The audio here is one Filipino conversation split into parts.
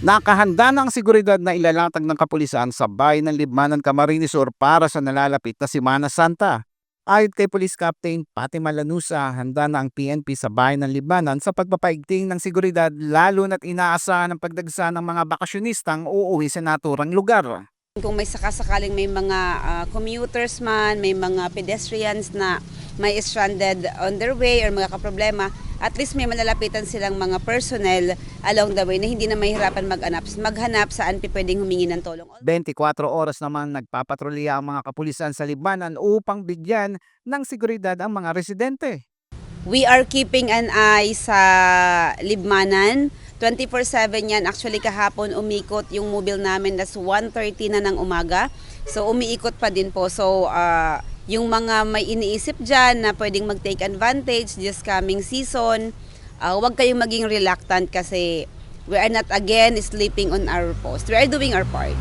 Nakahanda na ang seguridad na ilalatag ng kapulisan sa bayan ng Libmanan, Camarines Sur para sa nalalapit na Semana Santa. Ayon kay Police Captain Pati Malanusa, handa na ang PNP sa bayan ng Libmanan sa pagpapaigting ng seguridad lalo na't inaasahan ang pagdagsa ng mga bakasyonistang uuwi sa naturang lugar. Kung may sakasakaling may mga ah, commuters man, may mga pedestrians na may stranded on their way or mga kaproblema, at least may malalapitan silang mga personnel along the way na hindi na mahirapan mag-hanap, maghanap saan pwedeng humingi ng tulong. 24 oras naman nagpapatrolya ang mga kapulisan sa Libmanan upang bigyan ng seguridad ang mga residente. We are keeping an eye sa Libmanan. 24-7 yan. Actually kahapon umikot yung mobile namin. That's 1.30 na ng umaga. So umiikot pa din po. So ah, yung mga may iniisip dyan na pwedeng mag-take advantage this coming season, ah, huwag kayong maging reluctant kasi we are not again sleeping on our post. We are doing our part.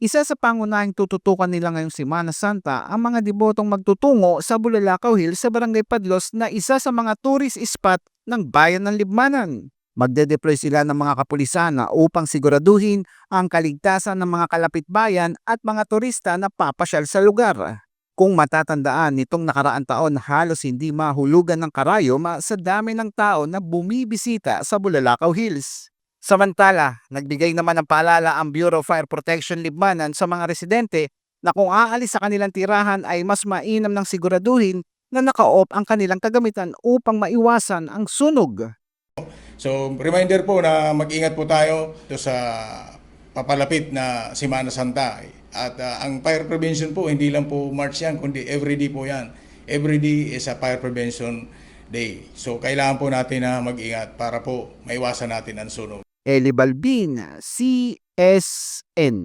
Isa sa pangunahing tututukan nila ngayong Semana Santa ang mga debotong magtutungo sa Bulalakaw Hills sa Barangay Padlos na isa sa mga tourist spot ng bayan ng Libmanan. Magde-deploy sila ng mga kapulisan na upang siguraduhin ang kaligtasan ng mga kalapit bayan at mga turista na papasyal sa lugar. Kung matatandaan nitong nakaraan taon halos hindi mahulugan ng karayom sa dami ng tao na bumibisita sa Bulalakaw Hills. Samantala, nagbigay naman ng paalala ang Bureau of Fire Protection Libmanan sa mga residente na kung aalis sa kanilang tirahan ay mas mainam ng siguraduhin na naka-off ang kanilang kagamitan upang maiwasan ang sunog. So, reminder po na mag-ingat po tayo sa papalapit na Semana Santa. At ah, ang fire prevention po, hindi lang po March yan, kundi everyday po yan. Everyday is a fire prevention day. So, kailangan po natin na mag-ingat para po maiwasan natin ang sunog. Eli Balbin, CSN.